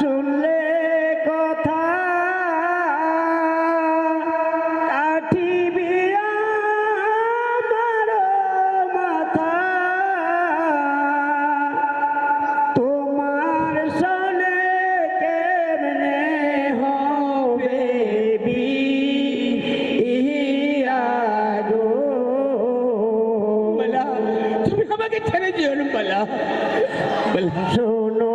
শুনলে কথা কাঠিবে আমার মাথা। তোমার সনে কেমনে হবে তুমি আমাকে ছেড়ে দিও না বলা। বলা। শোনো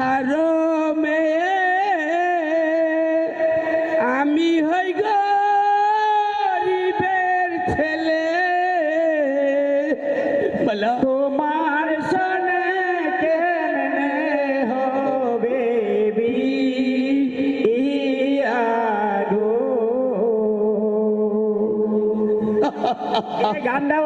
সার মেয়ে আমি হই গরিবের ছেলে। বলা, তোমার শোনে কেমনে হবে বিয়া গো এই গানটা